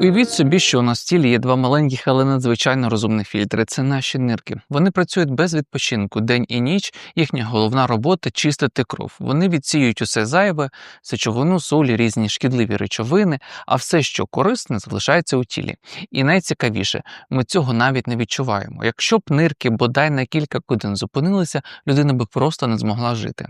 Уявіть собі, що у нас в тілі є два маленьких, але надзвичайно розумних фільтри. Це наші нирки. Вони працюють без відпочинку день і ніч. Їхня головна робота чистити кров. Вони відсіюють усе зайве, сечовину, солі, різні шкідливі речовини, а все, що корисне, залишається у тілі. І найцікавіше, ми цього навіть не відчуваємо. Якщо б нирки бодай на кілька годин зупинилися, людина би просто не змогла жити.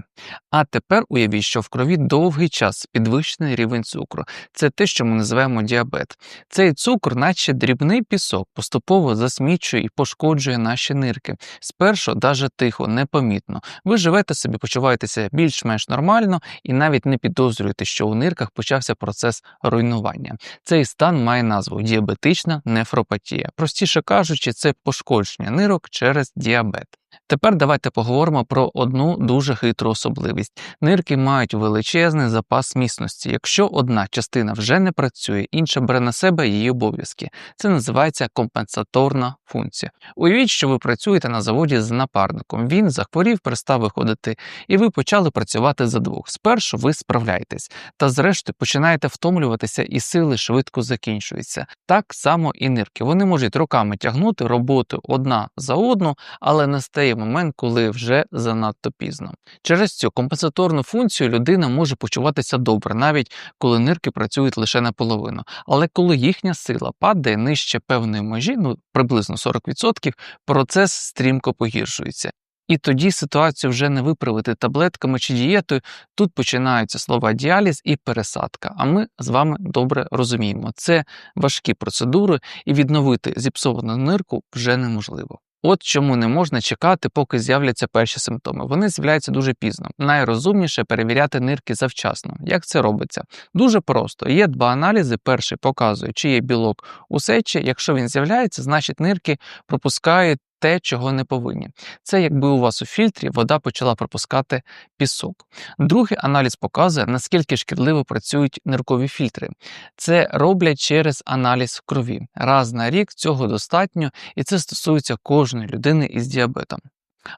А тепер уявіть, що в крові довгий час підвищений рівень цукру. Це те, що ми називаємо діабет. Цей цукор, наче дрібний пісок, поступово засмічує і пошкоджує наші нирки. Спершу даже тихо, непомітно. Ви живете собі, почуваєтеся більш-менш нормально і навіть не підозрюєте, що у нирках почався процес руйнування. Цей стан має назву діабетична нефропатія. Простіше кажучи, це пошкодження нирок через діабет. Тепер давайте поговоримо про одну дуже хитру особливість. Нирки мають величезний запас міцності. Якщо одна частина вже не працює, інша бере на себе її обов'язки. Це називається компенсаторна функція. Уявіть, що ви працюєте на заводі з напарником. Він захворів, перестав виходити, і ви почали працювати за двох. Спершу ви справляєтесь, та зрештою починаєте втомлюватися, і сили швидко закінчуються. Так само і нирки. Вони можуть роками тягнути роботу одна за одну, але настає момент, коли вже занадто пізно. Через цю компенсаторну функцію людина може почуватися добре, навіть коли нирки працюють лише наполовину. Але коли їхня сила падає нижче певної межі, ну приблизно 40%, процес стрімко погіршується. І тоді ситуацію вже не виправити таблетками чи дієтою. Тут починаються слова діаліз і пересадка. А ми з вами добре розуміємо, це важкі процедури, і відновити зіпсовану нирку вже неможливо. От чому не можна чекати, поки з'являться перші симптоми. Вони з'являються дуже пізно. Найрозумніше перевіряти нирки завчасно. Як це робиться? Дуже просто. Є два аналізи. Перший показує, чи є білок у сечі. Якщо він з'являється, значить нирки пропускають те, чого не повинні. Це якби у вас у фільтрі вода почала пропускати пісок. Другий аналіз показує, наскільки шкідливо працюють ниркові фільтри. Це роблять через аналіз крові. Раз на рік цього достатньо, і це стосується кожної людини із діабетом.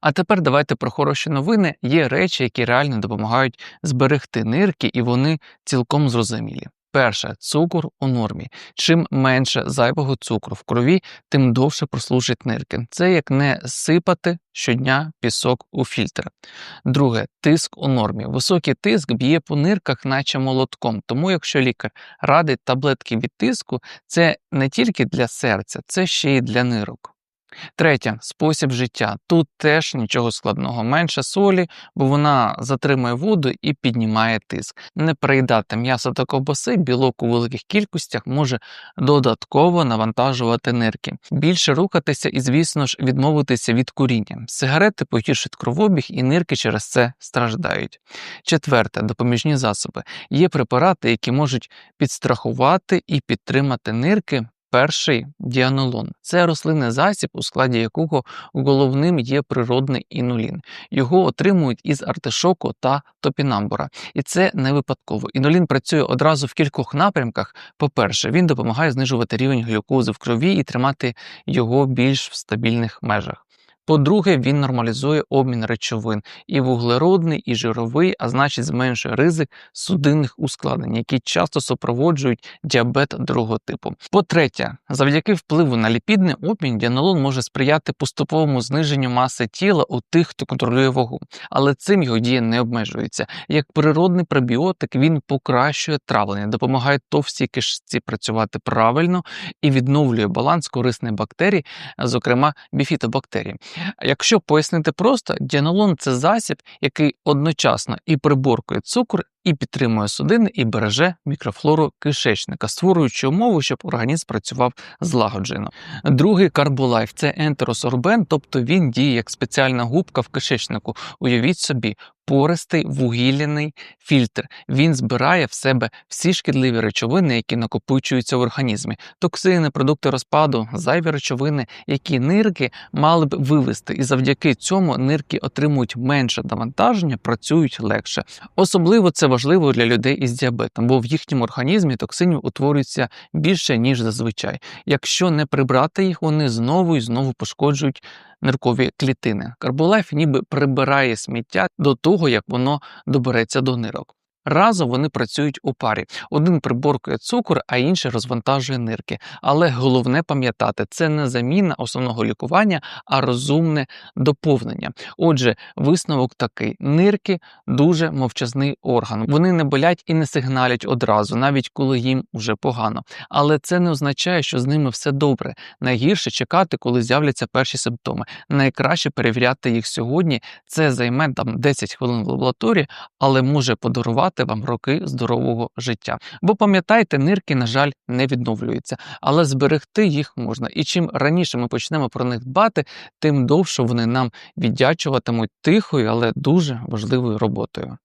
А тепер давайте про хороші новини. Є речі, які реально допомагають зберегти нирки, і вони цілком зрозумілі. Перше, цукор у нормі. Чим менше зайвого цукру в крові, тим довше прослужать нирки. Це як не сипати щодня пісок у фільтр. Друге, тиск у нормі. Високий тиск б'є по нирках, наче молотком. Тому, якщо лікар радить таблетки від тиску, це не тільки для серця, це ще й для нирок. Третє спосіб життя. Тут теж нічого складного, менше солі, бо вона затримує воду і піднімає тиск. Не переїдати м'ясо та ковбаси, білок у великих кількостях може додатково навантажувати нирки. Більше рухатися і, звісно ж, відмовитися від куріння. Сигарети погіршують кровобіг і нирки через це страждають. Четверте допоміжні засоби. Є препарати, які можуть підстрахувати і підтримати нирки. Перший діанолон це рослинний засіб, у складі якого головним є природний інулін. Його отримують із артишоку та топінамбура. І це не випадково. Інулін працює одразу в кількох напрямках. По-перше, він допомагає знижувати рівень глюкози в крові і тримати його більш в стабільних межах. По-друге, він нормалізує обмін речовин і вуглеродний, і жировий, а значить зменшує ризик судинних ускладнень, які часто супроводжують діабет другого типу. По-третє, завдяки впливу на ліпідний обмін діанолон може сприяти поступовому зниженню маси тіла у тих, хто контролює вагу, але цим його дія не обмежується. Як природний пробіотик він покращує травлення, допомагає товстій кишці працювати правильно і відновлює баланс корисних бактерій, зокрема біфітобактерій. Якщо пояснити просто, діанолон це засіб, який одночасно і приборкує цукор, і підтримує судини, і береже мікрофлору кишечника, створюючи умови, щоб організм працював злагоджено. Другий карболайф це ентеросорбен, тобто він діє як спеціальна губка в кишечнику. Уявіть собі, пористий вугілляний фільтр. Він збирає в себе всі шкідливі речовини, які накопичуються в організмі, токсини, продукти розпаду, зайві речовини, які нирки мали б вивести, і завдяки цьому нирки отримують менше навантаження, працюють легше. Особливо це важливо для людей із діабетом, бо в їхньому організмі токсинів утворюється більше ніж зазвичай. Якщо не прибрати їх, вони знову і знову пошкоджують ниркові клітини. Карболайф ніби прибирає сміття до того, як воно добереться до нирок. Разом вони працюють у парі. Один приборкує цукор, а інший розвантажує нирки. Але головне пам'ятати, це не заміна основного лікування, а розумне доповнення. Отже, висновок такий: нирки дуже мовчазний орган. Вони не болять і не сигналять одразу, навіть коли їм уже погано. Але це не означає, що з ними все добре. Найгірше чекати, коли з'являться перші симптоми. Найкраще перевіряти їх сьогодні. Це займе там 10 хвилин в лабораторії, але може подарувати вам роки здорового життя. Бо пам'ятайте, нирки, на жаль, не відновлюються, але зберегти їх можна. І чим раніше ми почнемо про них дбати, тим довше вони нам віддячуватимуть тихою, але дуже важливою роботою.